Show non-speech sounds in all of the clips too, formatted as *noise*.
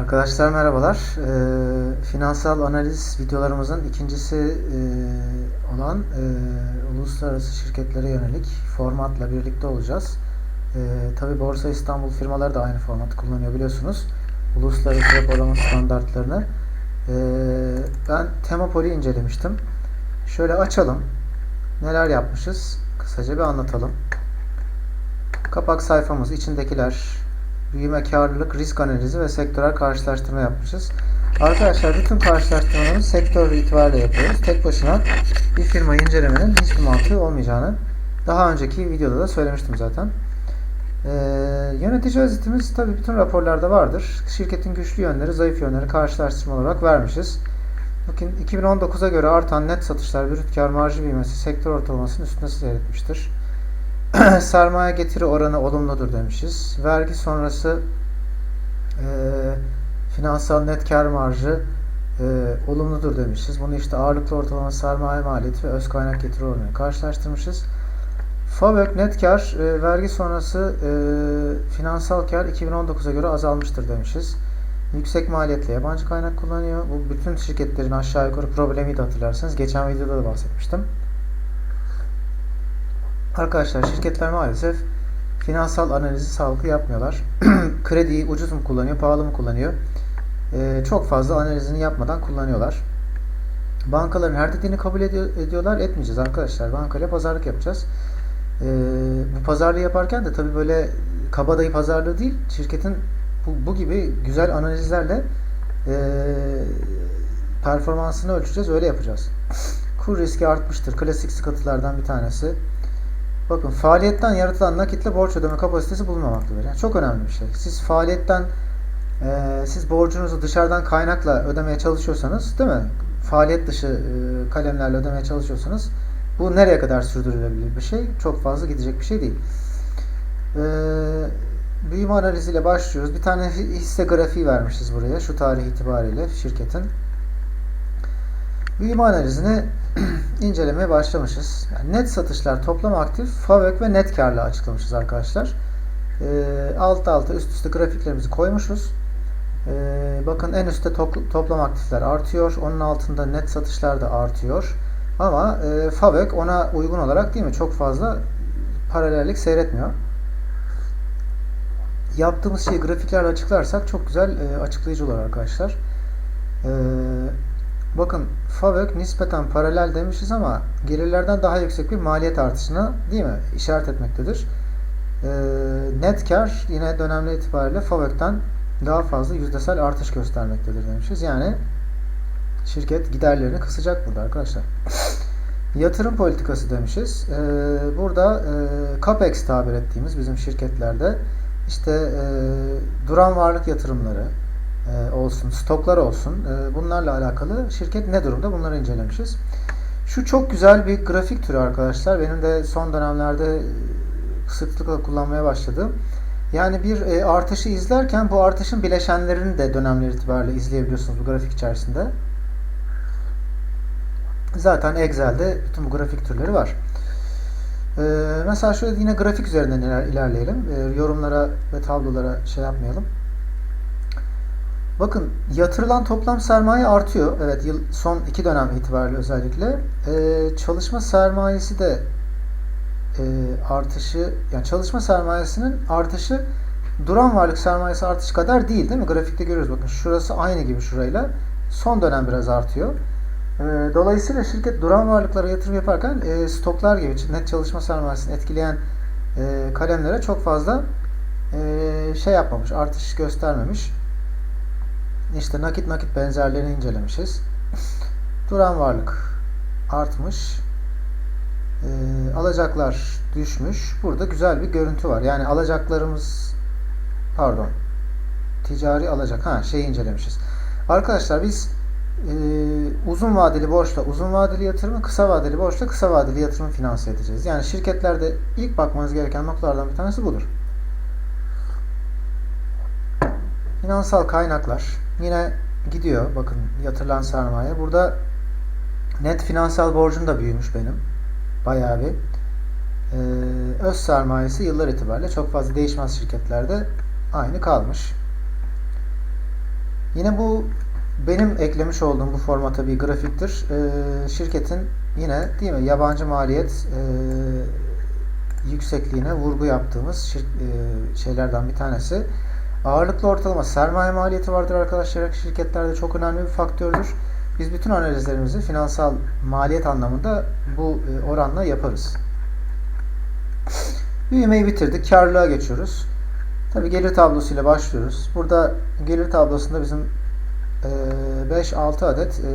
Arkadaşlar merhabalar. Ee, finansal analiz videolarımızın ikincisi e, olan e, uluslararası şirketlere yönelik formatla birlikte olacağız. E, Tabi Borsa İstanbul firmaları da aynı formatı kullanıyor biliyorsunuz. Uluslararası raporlama standartlarını. E, ben Temapol'ü incelemiştim. Şöyle açalım. Neler yapmışız? Kısaca bir anlatalım. Kapak sayfamız içindekiler büyüme, karlılık, risk analizi ve sektörel karşılaştırma yapmışız. Arkadaşlar bütün karşılaştırmalarımızı sektör itibariyle yapıyoruz. Tek başına bir firma incelemenin hiçbir mantığı olmayacağını daha önceki videoda da söylemiştim zaten. Ee, yönetici özetimiz tabii bütün raporlarda vardır. Şirketin güçlü yönleri, zayıf yönleri karşılaştırma olarak vermişiz. Bakın 2019'a göre artan net satışlar, brüt kar marjı büyümesi sektör ortalamasının üstünde seyretmiştir. *clears throat* sermaye getiri oranı olumludur demişiz. Vergi sonrası e, finansal net kar marjı e, olumludur demişiz. Bunu işte ağırlıklı ortalama sermaye maliyeti ve öz kaynak getiri oranı karşılaştırmışız. FAVÖK net kar e, vergi sonrası e, finansal kar 2019'a göre azalmıştır demişiz. Yüksek maliyetle yabancı kaynak kullanıyor. Bu bütün şirketlerin aşağı yukarı problemiydi hatırlarsanız. Geçen videoda da bahsetmiştim. Arkadaşlar şirketler maalesef finansal analizi sağlıklı yapmıyorlar. *clears throat* Krediyi ucuz mu kullanıyor, pahalı mı kullanıyor? Ee, çok fazla analizini yapmadan kullanıyorlar. Bankaların her dediğini kabul ediyor, ediyorlar. Etmeyeceğiz arkadaşlar. Bankayla pazarlık yapacağız. Ee, bu pazarlığı yaparken de tabii böyle kabadayı pazarlığı değil, şirketin bu, bu gibi güzel analizlerle e, performansını ölçeceğiz. Öyle yapacağız. *clears throat* Kur riski artmıştır. Klasik sıkıntılardan bir tanesi. Bakın faaliyetten yaratılan nakitle borç ödeme kapasitesi bulunmamaktadır. Yani çok önemli bir şey. Siz faaliyetten e, siz borcunuzu dışarıdan kaynakla ödemeye çalışıyorsanız değil mi? Faaliyet dışı e, kalemlerle ödemeye çalışıyorsanız bu nereye kadar sürdürülebilir bir şey? Çok fazla gidecek bir şey değil. E, büyüme analiziyle başlıyoruz. Bir tane hisse grafiği vermişiz buraya şu tarih itibariyle şirketin. Büyüme analizini *clears throat* incelemeye başlamışız. Yani net satışlar, toplam aktif, FAVÖK ve net karla açıklamışız arkadaşlar. E, alt alta üst üste grafiklerimizi koymuşuz. E, bakın en üstte to toplam aktifler artıyor. Onun altında net satışlar da artıyor. Ama e, FAVÖK ona uygun olarak değil mi? Çok fazla paralellik seyretmiyor. Yaptığımız şeyi grafiklerle açıklarsak çok güzel e, açıklayıcı olur arkadaşlar. Eee Bakın FAVÖK nispeten paralel demişiz ama gelirlerden daha yüksek bir maliyet artışına değil mi işaret etmektedir. E, net kar yine dönemler itibariyle FAVÖK'ten daha fazla yüzdesel artış göstermektedir demişiz. Yani şirket giderlerini kısacak burada arkadaşlar. *laughs* Yatırım politikası demişiz. E, burada e, CAPEX tabir ettiğimiz bizim şirketlerde işte e, duran varlık yatırımları, olsun, stoklar olsun. E, bunlarla alakalı şirket ne durumda? Bunları incelemişiz. Şu çok güzel bir grafik türü arkadaşlar. Benim de son dönemlerde sıklıkla kullanmaya başladığım. Yani bir e, artışı izlerken bu artışın bileşenlerini de dönemler itibariyle izleyebiliyorsunuz bu grafik içerisinde. Zaten Excel'de bütün bu grafik türleri var. mesela şöyle yine grafik üzerinden ilerleyelim. yorumlara ve tablolara şey yapmayalım. Bakın yatırılan toplam sermaye artıyor. Evet yıl son iki dönem itibariyle özellikle. Ee, çalışma sermayesi de e, artışı yani çalışma sermayesinin artışı duran varlık sermayesi artışı kadar değil değil mi? Grafikte görüyoruz bakın şurası aynı gibi şurayla. Son dönem biraz artıyor. E, dolayısıyla şirket duran varlıklara yatırım yaparken e, stoklar gibi net çalışma sermayesini etkileyen e, kalemlere çok fazla e, şey yapmamış, artış göstermemiş. İşte nakit nakit benzerlerini incelemişiz. Duran varlık artmış. E, alacaklar düşmüş. Burada güzel bir görüntü var. Yani alacaklarımız pardon ticari alacak. Ha şeyi incelemişiz. Arkadaşlar biz e, uzun vadeli borçla uzun vadeli yatırımı, kısa vadeli borçla kısa vadeli yatırımı finanse edeceğiz. Yani şirketlerde ilk bakmanız gereken noktalardan bir tanesi budur. Finansal kaynaklar yine gidiyor. Bakın yatırılan sermaye. Burada net finansal borcum da büyümüş benim. Bayağı bir. Ee, öz sermayesi yıllar itibariyle çok fazla değişmez şirketlerde aynı kalmış. Yine bu benim eklemiş olduğum bu formata bir grafiktir. Ee, şirketin yine değil mi yabancı maliyet e, yüksekliğine vurgu yaptığımız şir- e, şeylerden bir tanesi. Ağırlıklı ortalama sermaye maliyeti vardır arkadaşlar. Şirketlerde çok önemli bir faktördür. Biz bütün analizlerimizi finansal maliyet anlamında bu e, oranla yaparız. Büyümeyi bitirdik. Karlılığa geçiyoruz. Tabi gelir tablosuyla başlıyoruz. Burada gelir tablosunda bizim e, 5-6 adet e,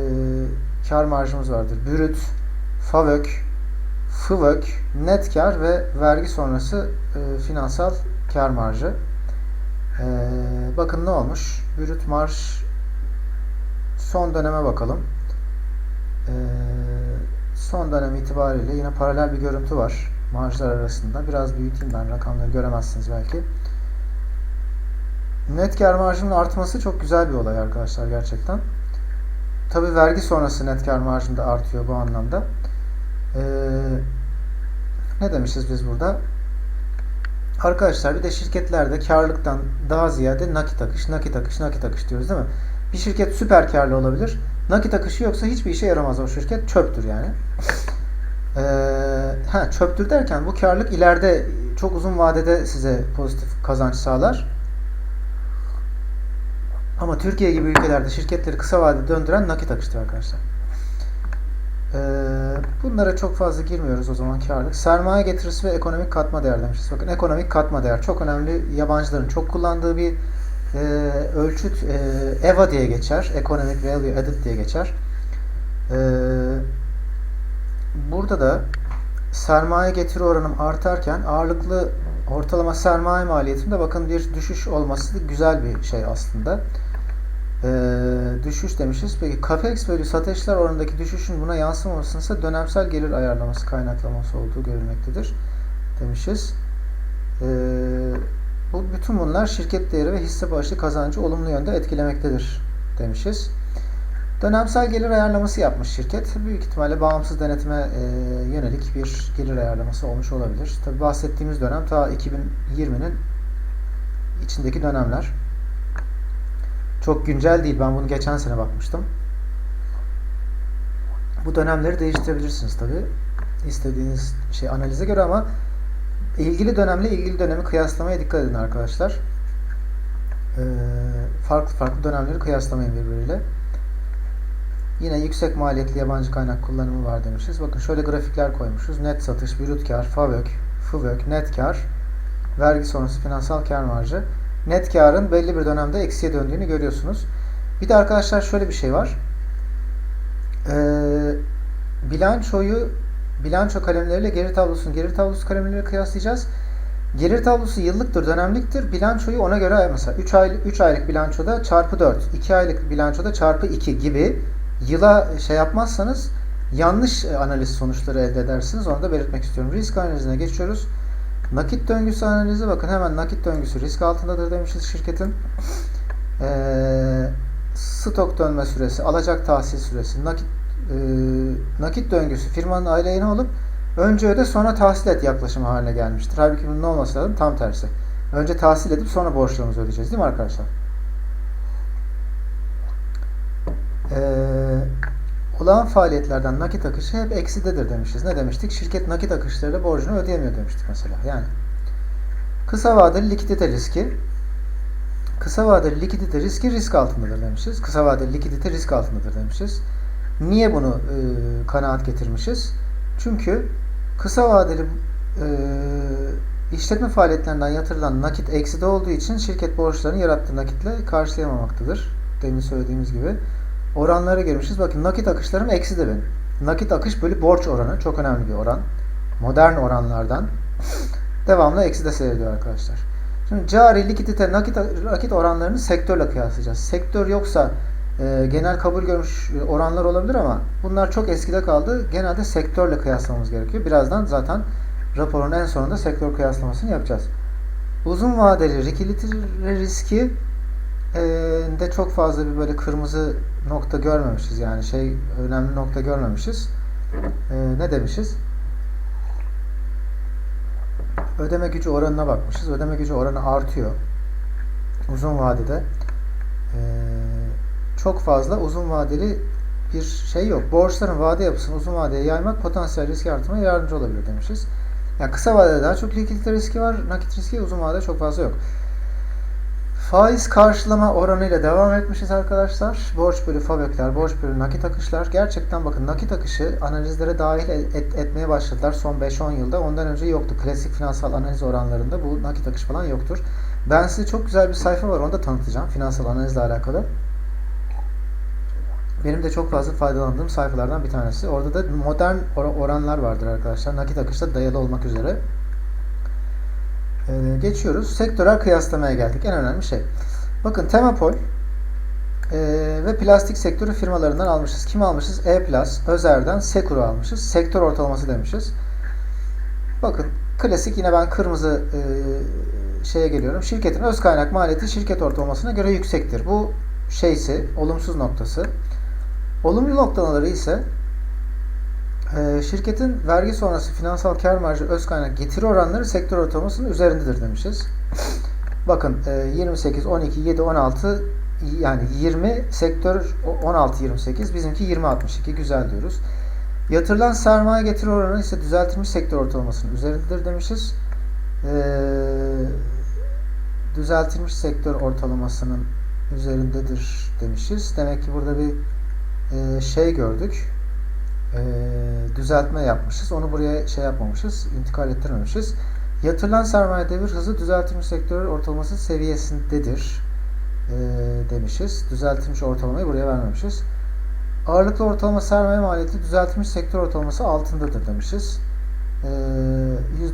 kar marjımız vardır. Brüt, FAVÖK, FIVÖK, net kar ve vergi sonrası e, finansal kar marjı. E, bakın ne olmuş? Brüt marj son döneme bakalım. E, son dönem itibariyle yine paralel bir görüntü var marjlar arasında. Biraz büyüteyim ben rakamları göremezsiniz belki. Net kar marjının artması çok güzel bir olay arkadaşlar gerçekten. Tabi vergi sonrası net kar marjım da artıyor bu anlamda. Ee, ne demişiz biz burada? Arkadaşlar bir de şirketlerde karlılıktan daha ziyade nakit akış, nakit akış, nakit akış diyoruz değil mi? Bir şirket süper karlı olabilir. Nakit akışı yoksa hiçbir işe yaramaz o şirket. Çöptür yani. *laughs* Ee, ha, çöptür derken bu karlılık ileride çok uzun vadede size pozitif kazanç sağlar. Ama Türkiye gibi ülkelerde şirketleri kısa vadede döndüren nakit akıştır arkadaşlar. Ee, bunlara çok fazla girmiyoruz o zaman karlılık. Sermaye getirisi ve ekonomik katma değer demişiz. Bakın ekonomik katma değer çok önemli. Yabancıların çok kullandığı bir e, ölçüt e, EVA diye geçer. Economic Value Added diye geçer. E, burada da sermaye getiri oranım artarken ağırlıklı ortalama sermaye maliyetimde bakın bir düşüş olması güzel bir şey aslında. Ee, düşüş demişiz. Peki capex bölü satışlar oranındaki düşüşün buna yansımamasının ise dönemsel gelir ayarlaması kaynaklaması olduğu görülmektedir demişiz. Ee, bu bütün bunlar şirket değeri ve hisse başlı kazancı olumlu yönde etkilemektedir demişiz. Dönemsel gelir ayarlaması yapmış şirket. Büyük ihtimalle bağımsız denetime e, yönelik bir gelir ayarlaması olmuş olabilir. Tabi bahsettiğimiz dönem ta 2020'nin içindeki dönemler. Çok güncel değil. Ben bunu geçen sene bakmıştım. Bu dönemleri değiştirebilirsiniz tabi. İstediğiniz şey analize göre ama ilgili dönemle ilgili dönemi kıyaslamaya dikkat edin arkadaşlar. Ee, farklı farklı dönemleri kıyaslamayın birbiriyle. Yine yüksek maliyetli yabancı kaynak kullanımı var demişiz. Bakın şöyle grafikler koymuşuz. Net satış, brüt kar, FAVÖK, FIVÖK, net kar, vergi sonrası finansal kar marjı. Net karın belli bir dönemde eksiye döndüğünü görüyorsunuz. Bir de arkadaşlar şöyle bir şey var. Ee, bilançoyu bilanço kalemleriyle gelir tablosunu gelir tablosu kalemleriyle kıyaslayacağız. Gelir tablosu yıllıktır, dönemliktir. Bilançoyu ona göre mesela 3 aylık 3 aylık bilançoda çarpı 4, 2 aylık bilançoda çarpı 2 gibi yıla şey yapmazsanız yanlış analiz sonuçları elde edersiniz. Onu da belirtmek istiyorum. Risk analizine geçiyoruz. Nakit döngüsü analizi bakın hemen nakit döngüsü risk altındadır demişiz şirketin. Ee, stok dönme süresi, alacak tahsil süresi, nakit e, nakit döngüsü firmanın aleyhine olup önce öde sonra tahsil et yaklaşımı haline gelmiştir. Halbuki bunun olması lazım? Tam tersi. Önce tahsil edip sonra borçlarımızı ödeyeceğiz değil mi arkadaşlar? Ee, olağan faaliyetlerden nakit akışı hep eksidedir demişiz. Ne demiştik? Şirket nakit akışlarıyla borcunu ödeyemiyor demiştik mesela. Yani kısa vadeli likidite riski kısa vadeli likidite riski risk altındadır demişiz. Kısa vadeli likidite risk altındadır demişiz. Niye bunu e, kanaat getirmişiz? Çünkü kısa vadeli e, işletme faaliyetlerinden yatırılan nakit ekside olduğu için şirket borçlarını yarattığı nakitle karşılayamamaktadır. Demin söylediğimiz gibi. Oranlara girmişiz. Bakın nakit akışlarım eksi de benim. Nakit akış bölü borç oranı çok önemli bir oran. Modern oranlardan *laughs* devamlı eksi de seyrediyor arkadaşlar. Şimdi cari, likidite, nakit, nakit oranlarını sektörle kıyaslayacağız. Sektör yoksa e, genel kabul görmüş oranlar olabilir ama bunlar çok eskide kaldı. Genelde sektörle kıyaslamamız gerekiyor. Birazdan zaten raporun en sonunda sektör kıyaslamasını yapacağız. Uzun vadeli likidite riski e, de çok fazla bir böyle kırmızı nokta görmemişiz. Yani şey önemli nokta görmemişiz. E, ne demişiz? Ödeme gücü oranına bakmışız. Ödeme gücü oranı artıyor. Uzun vadede. E, çok fazla uzun vadeli bir şey yok. Borçların vade yapısını uzun vadeye yaymak potansiyel riski artırmaya yardımcı olabilir demişiz. Yani kısa vadede daha çok likidite riski var. Nakit riski uzun vadede çok fazla yok. Faiz karşılama oranıyla devam etmişiz arkadaşlar. Borç bölü fabökler, borç bölü nakit akışlar. Gerçekten bakın nakit akışı analizlere dahil et- etmeye başladılar son 5-10 yılda. Ondan önce yoktu. Klasik finansal analiz oranlarında bu nakit akış falan yoktur. Ben size çok güzel bir sayfa var onu da tanıtacağım finansal analizle alakalı. Benim de çok fazla faydalandığım sayfalardan bir tanesi. Orada da modern or- oranlar vardır arkadaşlar. Nakit akışta dayalı olmak üzere. Ee, geçiyoruz. Sektörel kıyaslamaya geldik. En önemli şey. Bakın Temapol e, ve plastik sektörü firmalarından almışız. Kim almışız? E-Plus, Özer'den Sekur'u almışız. Sektör ortalaması demişiz. Bakın klasik yine ben kırmızı e, şeye geliyorum. Şirketin öz kaynak maliyeti şirket ortalamasına göre yüksektir. Bu şeysi, olumsuz noktası. Olumlu noktaları ise e, şirketin vergi sonrası finansal kar marjı öz kaynak getiri oranları sektör ortalamasının üzerindedir demişiz. Bakın e, 28, 12, 7, 16 yani 20 sektör 16, 28 bizimki 20, 62 güzel diyoruz. Yatırılan sermaye getiri oranı ise düzeltilmiş sektör ortalamasının üzerindedir demişiz. Ee, düzeltilmiş sektör ortalamasının üzerindedir demişiz. Demek ki burada bir e, şey gördük. E, düzeltme yapmışız. Onu buraya şey yapmamışız. intikal ettirmemişiz. Yatırılan sermaye devir hızı düzeltilmiş sektör ortalaması seviyesindedir e, demişiz. Düzeltilmiş ortalamayı buraya vermemişiz. Ağırlıklı ortalama sermaye maliyeti düzeltilmiş sektör ortalaması altındadır demişiz. Ee,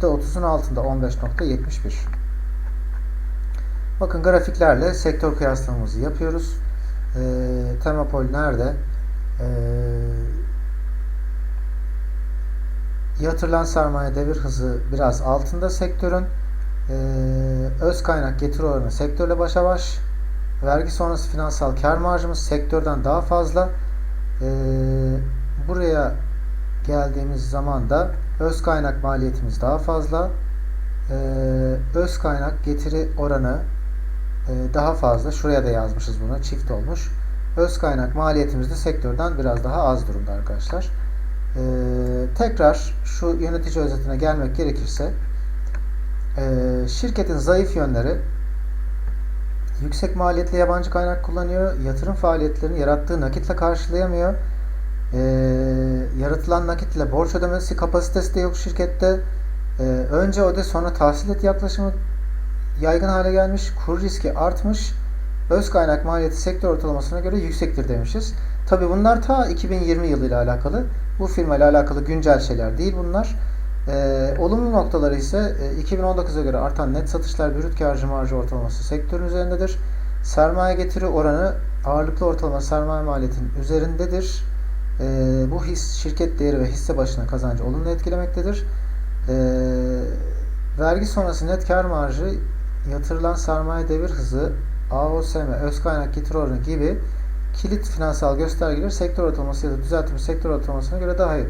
%30'un altında 15.71. Bakın grafiklerle sektör kıyaslamamızı yapıyoruz. Ee, Temapol nerede? Yatırılan sermaye devir hızı biraz altında sektörün. Ee, öz kaynak getiri oranı sektörle başa baş. Vergi sonrası finansal kar marjımız sektörden daha fazla. Ee, buraya geldiğimiz zaman da öz kaynak maliyetimiz daha fazla. Ee, öz kaynak getiri oranı e, daha fazla. Şuraya da yazmışız bunu. Çift olmuş. Öz kaynak maliyetimiz de sektörden biraz daha az durumda arkadaşlar. Ee, tekrar şu yönetici özetine gelmek gerekirse e, şirketin zayıf yönleri yüksek maliyetli yabancı kaynak kullanıyor. Yatırım faaliyetlerini yarattığı nakitle karşılayamıyor. Ee, yaratılan nakitle borç ödemesi kapasitesi de yok şirkette. Ee, önce öde sonra tahsil et yaklaşımı yaygın hale gelmiş. Kur riski artmış. Öz kaynak maliyeti sektör ortalamasına göre yüksektir demişiz. Tabi bunlar ta 2020 yılıyla alakalı. Bu firma ile alakalı güncel şeyler değil bunlar. Ee, olumlu noktaları ise e, 2019'a göre artan net satışlar brüt karcı marjı ortalaması sektörün üzerindedir. Sermaye getiri oranı ağırlıklı ortalama sermaye maliyetinin üzerindedir. Ee, bu his şirket değeri ve hisse başına kazancı olumlu etkilemektedir. Ee, vergi sonrası net kar marjı, yatırılan sermaye devir hızı, AOSM, öz kaynak getiri oranı gibi kilit finansal göstergeler sektör ortalaması ya da düzeltilmiş sektör ortalamasına göre daha iyi.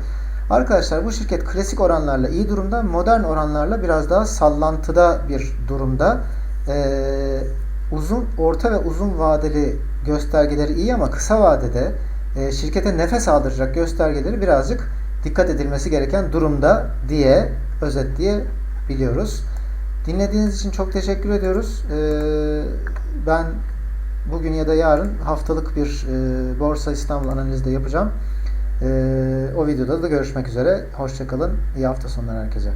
Arkadaşlar bu şirket klasik oranlarla iyi durumda, modern oranlarla biraz daha sallantıda bir durumda. Ee, uzun, orta ve uzun vadeli göstergeleri iyi ama kısa vadede e, şirkete nefes aldıracak göstergeleri birazcık dikkat edilmesi gereken durumda diye özetleyebiliyoruz. Dinlediğiniz için çok teşekkür ediyoruz. Ee, ben bugün ya da yarın haftalık bir e, Borsa İstanbul analizi de yapacağım. Ee, o videoda da görüşmek üzere. Hoşçakalın. İyi hafta sonları herkese.